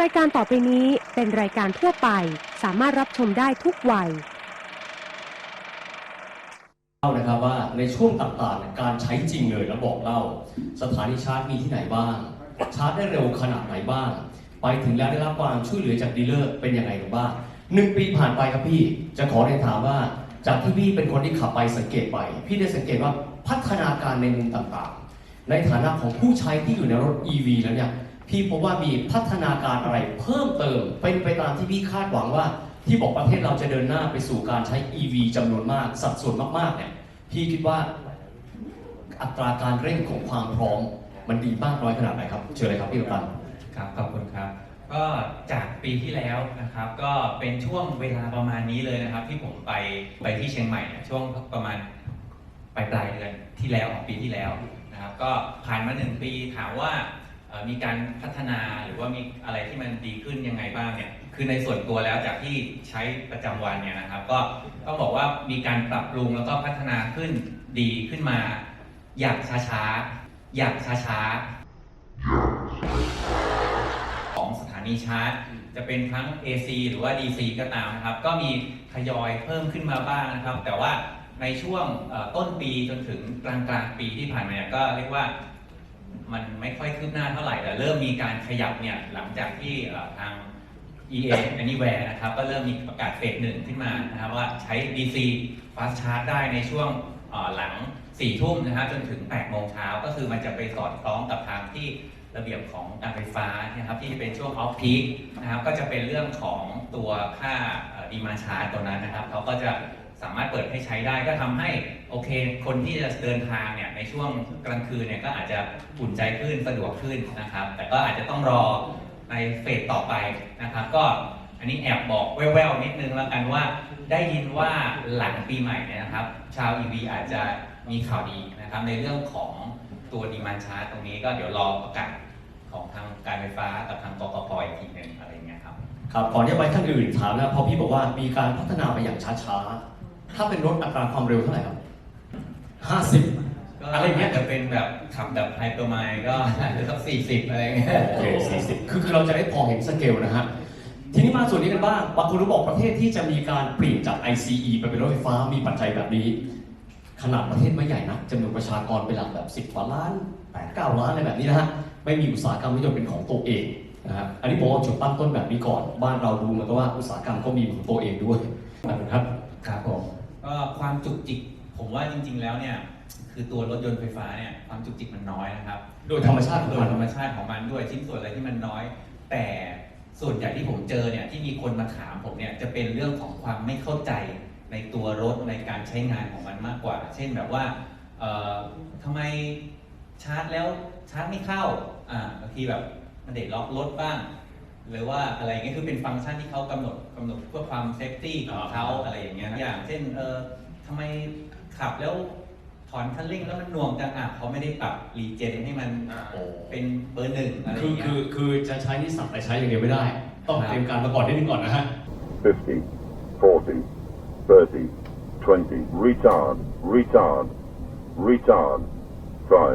รายการต่อไปนี้เป็นรายการทั่วไป สามารถรับชมได้ทุกวัย เล่านะครับว่าในช่วงต่างๆเนี่ยการใช้จริงเลยแล้วบอกเล่า สถานีชาร์จมีที่ไหนบ้าง ชาร์จได้เร็วขนาดไหนบ้าง ไปถึงแล้วได้รับความช่วยเหลือจากดีลเลอร์เป็นยังไงกันบ้างหนึ่งปีผ่านไปครับพี่จะขอเรียนถามว่า จากที่พี่เป็นคนที่ขับไปสังเกตไป พี่ได้สังเกตว่าพัฒนาการในมุมต่างๆ ในฐานะของผู้ใช้ที่อยู่ในรถ EV แล้วเนี่ย พี่พบว่ามีพัฒนาการอะไรเพิ่มเติมเป็นไปตามที่พี่คาดหวังว่า ที่บอกประเทศเราจะเดินหน้าไปสู่การใช้ EV จำนวนมาก สัดส่วนมากๆเนี่ยพี่คิดว่าอัตราการเร่งของความพร้อม มันดีมากน้อยขนาดไหนครับ เชิญเลยครับพี่กัปตันครับขอบคุณครับ ก็จากปีที่แล้วนะครับ ก็เป็นช่วงเวลาประมาณนี้เลยนะครับ ที่ผมไปไปที่เชียงใหม่ช่วงประมาณปลายปลายเดือนที่แล้วของปีที่แล้วนะครับ ก็ผ่านมาหนึ่งปีถามว่า มีการพัฒนาหรือว่ามีอะไรที่มันดีขึ้นยังไงบ้างเนี่ยคือในส่วนตัวแล้วจากที่ใช้ประจำวันเนี่ยนะครับ ก็ต้องบอกว่ามีการปรับปรุงแล้วก็พัฒนาขึ้นดีขึ้นมา อย่างช้าๆอย่างช้าๆของสถานีชาร์จ จะเป็นทั้ง AC หรือว่า DC ก็ตามนะครับ ก็มีทยอยเพิ่มขึ้นมาบ้างนะครับ แต่ว่าในช่วงต้นปีจนถึงกลางกลางปีที่ผ่านมาเนี่ยก็เรียกว่า มันไม่ค่อยคืบหน้าเท่าไหร่แต่เริ่มมีการขยับเนี่ยหลังจากที่ทาง EA Anywhere นะครับก็เริ่มมีประกาศเฟสหนึ่งขึ้นมานะครับว่าใช้ DC Fast Charge ได้ในช่วงหลัง 4 ทุ่มนะครับจนถึง 8 โมงเช้าก็คือมันจะไปสอดคล้องกับทางที่ระเบียบของการไฟฟ้านะครับที่เป็นช่วงออฟพีคนะครับก็จะเป็นเรื่องของตัวค่าดีมาชาร์จตัวนั้นนะครับเขาก็จะ สามารถเปิดให้ใช้ได้ก็ทำให้โอเค คนที่จะเดินทางเนี่ยในช่วงกลางคืนเนี่ยก็อาจจะอุ่นใจขึ้นสะดวกขึ้นนะครับ แต่ก็อาจจะต้องรอในเฟสต่อไปนะครับ ก็อันนี้แอบบอกแว่วๆนิดนึงแล้วกันว่า ได้ยินว่าหลังปีใหม่เนี่ยนะครับ ชาว EV อาจจะมีข่าวดีนะครับ ในเรื่องของตัวดีมันชาร์ตรงนี้ก็เดี๋ยวรอประกาศของทางการไฟฟ้ากับทางกกพอีกทีหนึ่งอะไรเงี้ยครับครับก่อนที่จะไปท่านอื่นถามนะพอพี่บอกว่ามีการพัฒนาไปอย่างช้าๆ ถ้าเป็นรถอัตราความเร็วเท่าไหร่ครับ50ก็อะไรเงี้ยาจจะเป็นแบบขับแบบไฮเปอร์ไมล์ก็อาจจะสักสี่สิบอะไรเงี้ย โอเค40คือคือเราจะได้พอเห็นสเกลนะฮะ ทีนี้มาส่วนนี้กันบ้าง บางคนรู้บอกประเทศที่จะมีการเปลี่ยนจาก ICE ไปเป็นรถไฟฟ้ามีปัจจัยแบบนี้ ขนาดประเทศไม่ใหญ่นะจำนวนประชากรเป็นหลักแบบ 10กว่าล้าน8 9ล้านอะไรแบบนี้นะฮะ ไม่มีอุตสาหกรรมรถยนต์เป็นของตัวเองนะฮะ อันนี้ผมว่าจุดตั้งต้นแบบนี้ก่อน บ้านเราดูเหมือนกับว่าอุตสาหกรรมก็มีของตัวเองด้วยนะครับ ครับผม ก็ความจุกจิก ผมว่าจริง ๆ แล้วเนี่ย คือตัวรถยนต์ไฟฟ้าเนี่ยความจุกจิกมันน้อยนะครับ โดยธรรมชาติของโดมัยนธรรมชาติของมันด้วยชิ้นส่วนอะไรที่มันน้อย แต่ส่วนใหญ่ที่ผมเจอเนี่ยที่มีคนมาถามผมเนี่ยจะเป็นเรื่องของความไม่เข้าใจในตัวรถในการใช้งานของมันมากกว่า เช่นแบบว่าเอ่อทำไมชาร์จแล้วชาร์จไม่เข้าอ่าบางทีแบบมันเด็ดล็อกรถบ้าง หรือว่าอะไรเงี้ยคือเป็นฟังก์ชันที่เขากำหนดกำหนดเพื่อความเซฟตี้ของเขาอะไรอย่างเงี้ย อย่าง เช่นเออทำไมขับแล้วถอนคันเร่งแล้วมันหน่วงจังอะเขาไม่ได้ปรับรีเจนให้มันโอ้ เป็นเบอร์หนึ่งอะไรอคือย่างเงี้ย คือคือจะใช้นิสสันแต่ใช้อย่างเดียวไม่ได้ ต้องเตรียมการมาก่อนนิดนึงก่อนนะฮะ 50, 40, 30, 20, retard, retard, retard, 5,